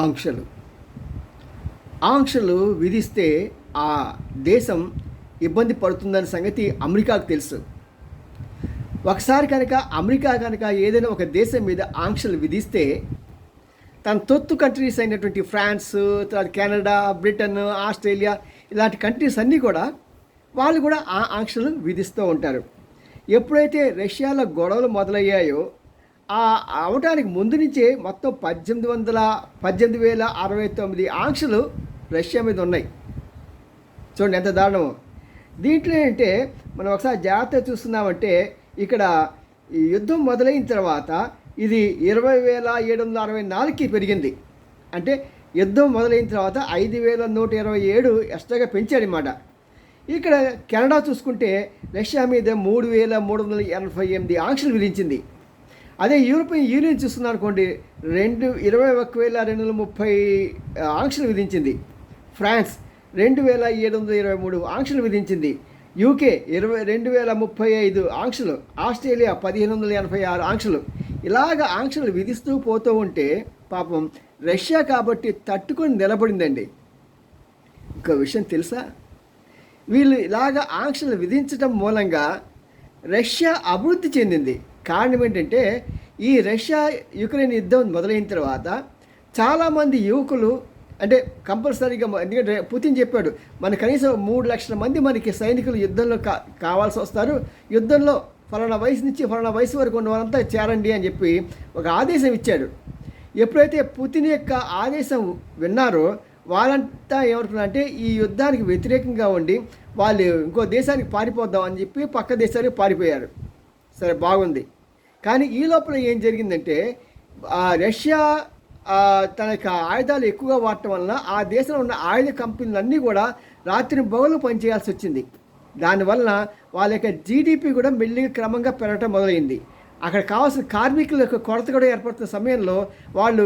ఆంక్షలు. ఆంక్షలు విధిస్తే ఆ దేశం ఇబ్బంది పడుతుందన్న సంగతి అమెరికాకు తెలుసు. ఒకసారి కనుక అమెరికా కనుక ఏదైనా ఒక దేశం మీద ఆంక్షలు విధిస్తే తన తొత్తు కంట్రీస్ అయినటువంటి ఫ్రాన్స్ తర్వాత కెనడా బ్రిటన్ ఆస్ట్రేలియా ఇలాంటి కంట్రీస్ అన్నీ కూడా వాళ్ళు కూడా ఆ ఆంక్షలు విధిస్తూ ఉంటారు. ఎప్పుడైతే రష్యాలో గొడవలు మొదలయ్యాయో ఆ అవటానికి ముందు నుంచే మొత్తం పద్దెనిమిది వందల పద్దెనిమిది వేల అరవై తొమ్మిది ఆంక్షలు రష్యా మీద ఉన్నాయి. చూడండి ఎంత దారుణమో. దీంట్లో ఏంటంటే మనం ఒకసారి జాగ్రత్త చూస్తున్నామంటే ఇక్కడ ఈ యుద్ధం మొదలైన తర్వాత ఇది ఇరవై వేల ఏడు వందల అరవై నాలుగుకి పెరిగింది. అంటే యుద్ధం మొదలైన తర్వాత ఐదు వేల నూట ఇరవై ఏడు ఎక్స్ట్రాగా పెంచాడు ఇక్కడ కెనడా చూసుకుంటే రష్యా మీద మూడు వేల మూడు వందల ఎనభై ఎనిమిది ఆంక్షలు విధించింది. అదే యూరోపియన్ యూనియన్ చూస్తున్నాం అనుకోండి రెండు ఇరవై ఒక్క వేల రెండు వందల ముప్పై ఆంక్షలు విధించింది. ఫ్రాన్స్ రెండు వేల ఏడు వందల ఇరవై మూడు ఆంక్షలు విధించింది. యూకే ఇరవై రెండు వేల ముప్పై ఐదు ఆంక్షలు. ఆస్ట్రేలియా పదిహేను వందల ఎనభై ఆరు ఆంక్షలు. ఇలాగ ఆంక్షలు విధిస్తూ పోతూ ఉంటే పాపం రష్యా కాబట్టి తట్టుకొని నిలబడిందండి. ఇంకో విషయం తెలుసా? వీళ్ళు ఇలాగ ఆంక్షలు విధించడం మూలంగా రష్యా అభివృద్ధి చెందింది. కారణం ఏంటంటే ఈ రష్యా యుక్రెయిన్ యుద్ధం మొదలైన తర్వాత చాలామంది యువకులు అంటే కంపల్సరీగా ఎందుకంటే పుతిన్ చెప్పాడు మన కనీసం మూడు లక్షల మంది మనకి సైనికులు యుద్ధంలో కా కావాల్సి వస్తారు. యుద్ధంలో ఫలానా వయసు నుంచి ఫలానా వయసు వరకు ఉన్న వాళ్ళంతా చేరండి అని చెప్పి ఒక ఆదేశం ఇచ్చాడు. ఎప్పుడైతే పుతిన్ యొక్క ఆదేశం విన్నారో వాళ్ళంతా ఏమనుకున్నారంటే ఈ యుద్ధానికి వ్యతిరేకంగా ఉండి వాళ్ళు ఇంకో దేశానికి పారిపోద్దాం అని చెప్పి పక్క దేశానికి పారిపోయారు. సరే బాగుంది. కానీ ఈ లోపల ఏం జరిగిందంటే రష్యా తన యొక్క ఆయుధాలు ఎక్కువగా వాడటం వలన ఆ దేశంలో ఉన్న ఆయుధ కంపెనీలన్నీ కూడా రాత్రి బౌలు పనిచేయాల్సి వచ్చింది. దానివల్ల వాళ్ళ యొక్క జీడిపి కూడా మెల్లిగా క్రమంగా పెరగటం మొదలైంది. అక్కడ కావాల్సిన కార్మికుల యొక్క కొరత కూడా ఏర్పడుతున్న సమయంలో వాళ్ళు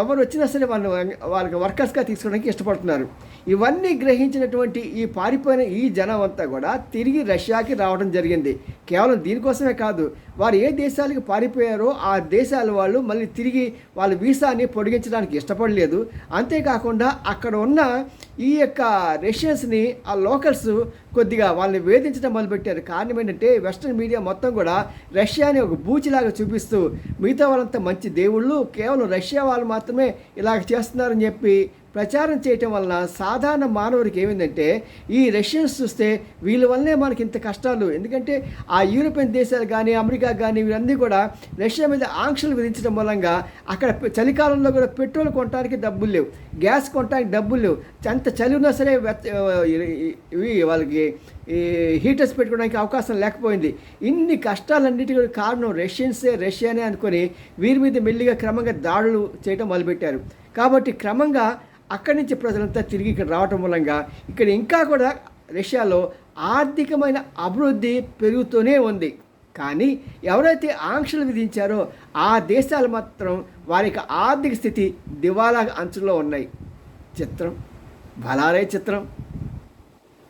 ఎవరు వచ్చినా సరే వాళ్ళు వాళ్ళకి వర్కర్స్గా తీసుకోవడానికి ఇష్టపడుతున్నారు. ఇవన్నీ గ్రహించినటువంటి ఈ పారిపోయిన ఈ జనం అంతా కూడా తిరిగి రష్యాకి రావడం జరిగింది. కేవలం దీనికోసమే కాదు వారు ఏ దేశాలకు పారిపోయారో ఆ దేశాల వాళ్ళు మళ్ళీ తిరిగి వాళ్ళ వీసాని పొడిగించడానికి ఇష్టపడలేదు. అంతేకాకుండా అక్కడ ఉన్న ఈ యొక్క రష్యన్స్ని ఆ లోకల్స్ కొద్దిగా వాళ్ళని వేధించడం మొదలుపెట్టారు. కారణం ఏంటంటే వెస్ట్రన్ మీడియా మొత్తం కూడా రష్యాని ఒక బూచిలాగా చూపిస్తూ మిగతా వాళ్ళంతా మంచి దేవుళ్ళు కేవలం రష్యా వాళ్ళు మాత్రమే ఇలాగ చేస్తున్నారని చెప్పి ప్రచారం చేయటం వలన సాధారణ మానవుడికి ఏమైందంటే ఈ రష్యన్స్ చూస్తే వీళ్ళ వల్లనే మనకి ఇంత కష్టాలు. ఎందుకంటే ఆ యూరోపియన్ దేశాలు కానీ అమెరికా కానీ వీళ్ళన్నీ కూడా రష్యా మీద ఆంక్షలు విధించడం మూలంగా అక్కడ చలికాలంలో కూడా పెట్రోల్ కొనడానికి డబ్బులు లేవు. గ్యాస్ కొనడానికి డబ్బులు లేవు. ఎంత చలి ఉన్నా సరే ఇవి వాళ్ళకి ఈ హీటర్స్ పెట్టుకోవడానికి అవకాశం లేకపోయింది. ఇన్ని కష్టాలన్నిటికీ కారణం రష్యన్సే రష్యానే అనుకొని వీరి మీద మెల్లిగా క్రమంగా దాడులు చేయడం మొదలుపెట్టారు. కాబట్టి క్రమంగా అక్కడి నుంచి ప్రజలంతా తిరిగి ఇక్కడ రావటం మూలంగా ఇక్కడ ఇంకా కూడా రష్యాలో ఆర్థికమైన అభివృద్ధి పెరుగుతూనే ఉంది. కానీ ఎవరైతే ఆంక్షలు విధించారో ఆ దేశాలు మాత్రం వారి యొక్క ఆర్థిక స్థితి దివాలా అంచులో ఉన్నాయి. చిత్రం బలాలే చిత్రం